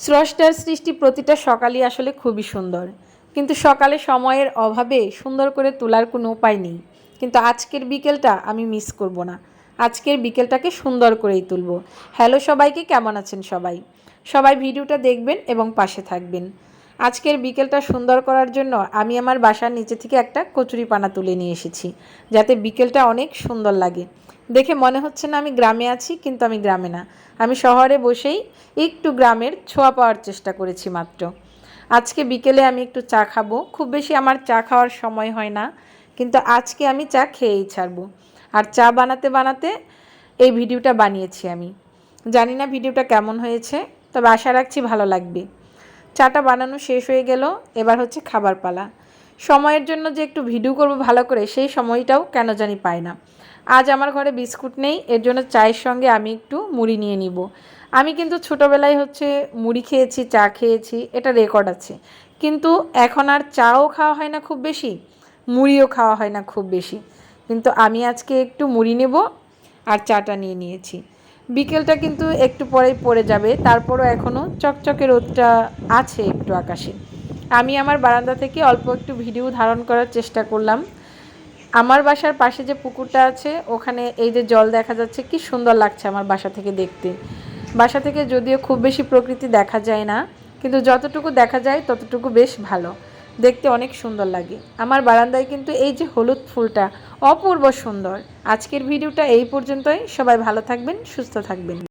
স্রষ্টার সৃষ্টি প্রতিটা সকালই আসলে খুবই সুন্দর। কিন্তু সকালে সময়ের অভাবে সুন্দর করে তোলার কোনো উপায় নেই। কিন্তু আজকের বিকেলটা আমি মিস করব না। আজকের বিকেলটাকে সুন্দর করেই তুলব। হ্যালো সবাইকে, কেমন আছেন সবাই? সবাই ভিডিওটা দেখবেন এবং পাশে থাকবেন। আজকের বিকেলটা সুন্দর করার জন্য আমি আমার বাসার নিচে থেকে একটা কচুরি পানা তুলে নিয়ে এসেছি, যাতে বিকেলটা অনেক সুন্দর লাগে। দেখে মনে হচ্ছে না আমি গ্রামে আছি, কিন্তু আমি গ্রামে না। আমি শহরে বসেই একটু গ্রামের ছোঁয়া পাওয়ার চেষ্টা করেছি মাত্র। আজকে বিকেলে আমি একটু চা খাব। খুব বেশি আমার চা খাওয়ার সময় হয় না, কিন্তু আজকে আমি চা খেয়েই ছাড়বো। আর চা বানাতে বানাতে এই ভিডিওটা বানিয়েছি আমি। জানি না ভিডিওটা কেমন হয়েছে, তবে আশা রাখছি ভালো লাগবে। চাটা বানানো শেষ হয়ে গেল, এবার হচ্ছে খাবার পালা। সময়ের জন্য যে একটু ভিডিও করব ভালো করে, সেই সময়টাও কেন জানি পাই না। আজ আমার ঘরে বিস্কুট নেই, এর জন্য চায়ের সঙ্গে আমি একটু মুড়ি নিয়ে নিব। আমি কিন্তু ছোটোবেলায় হচ্ছে মুড়ি খেয়েছি, চা খেয়েছি, এটা রেকর্ড আছে। কিন্তু এখন আর চাও খাওয়া হয় না খুব বেশি, মুড়িও খাওয়া হয় না খুব বেশি। কিন্তু আমি আজকে একটু মুড়ি নেব আর চাটা নিয়ে নিয়েছি। বিকেলটা কিন্তু একটু পরেই পড়ে যাবে, তারপরও এখনও চকচকে রোদটা আছে একটু আকাশে। আমি আমার বারান্দা থেকে অল্প একটু ভিডিও ধারণ করার চেষ্টা করলাম। আমার বাসার পাশে যে পুকুরটা আছে, ওখানে এই যে জল দেখা যাচ্ছে, কি সুন্দর লাগছে আমার বাসা থেকে দেখতে। বাসা থেকে যদিও খুব বেশি প্রকৃতি দেখা যায় না, কিন্তু যতটুকু দেখা যায় ততটুকু বেশ ভালো। দেখতে অনেক সুন্দর লাগে। আমার বারান্দায় কিন্তু এই যে হলুদ ফুলটা অপূর্ব সুন্দর। আজকের ভিডিওটা এই পর্যন্তই। সবাই ভালো থাকবেন, সুস্থ থাকবেন।